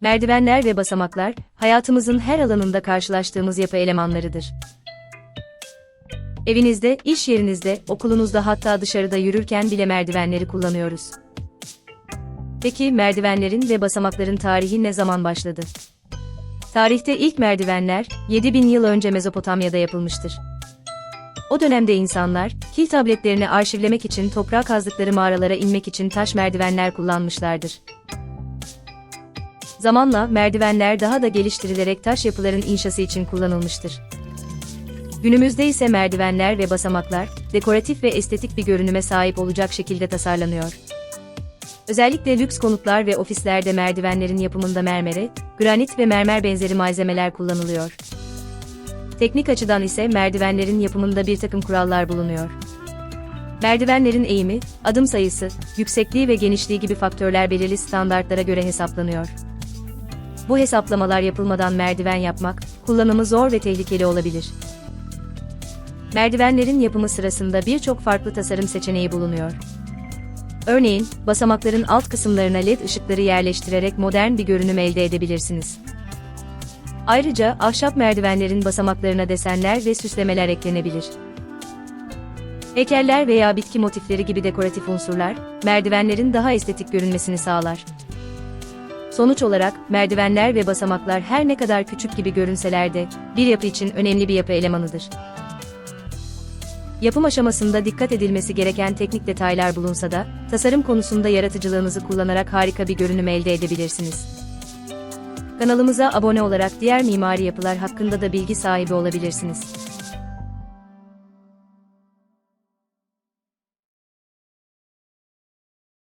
Merdivenler ve basamaklar, hayatımızın her alanında karşılaştığımız yapı elemanlarıdır. Evinizde, iş yerinizde, okulunuzda hatta dışarıda yürürken bile merdivenleri kullanıyoruz. Peki merdivenlerin ve basamakların tarihi ne zaman başladı? Tarihte ilk merdivenler 7000 yıl önce Mezopotamya'da yapılmıştır. O dönemde insanlar, kil tabletlerini arşivlemek için toprağa kazdıkları mağaralara inmek için taş merdivenler kullanmışlardır. Zamanla merdivenler daha da geliştirilerek taş yapıların inşası için kullanılmıştır. Günümüzde ise merdivenler ve basamaklar, dekoratif ve estetik bir görünüme sahip olacak şekilde tasarlanıyor. Özellikle lüks konutlar ve ofislerde merdivenlerin yapımında mermere, granit ve mermer benzeri malzemeler kullanılıyor. Teknik açıdan ise merdivenlerin yapımında bir takım kurallar bulunuyor. Merdivenlerin eğimi, adım sayısı, yüksekliği ve genişliği gibi faktörler belirli standartlara göre hesaplanıyor. Bu hesaplamalar yapılmadan merdiven yapmak, kullanımı zor ve tehlikeli olabilir. Merdivenlerin yapımı sırasında birçok farklı tasarım seçeneği bulunuyor. Örneğin, basamakların alt kısımlarına led ışıkları yerleştirerek modern bir görünüm elde edebilirsiniz. Ayrıca ahşap merdivenlerin basamaklarına desenler ve süslemeler eklenebilir. Heykeller veya bitki motifleri gibi dekoratif unsurlar, merdivenlerin daha estetik görünmesini sağlar. Sonuç olarak, merdivenler ve basamaklar her ne kadar küçük gibi görünseler de, bir yapı için önemli bir yapı elemanıdır. Yapım aşamasında dikkat edilmesi gereken teknik detaylar bulunsa da, tasarım konusunda yaratıcılığınızı kullanarak harika bir görünüm elde edebilirsiniz. Kanalımıza abone olarak diğer mimari yapılar hakkında da bilgi sahibi olabilirsiniz.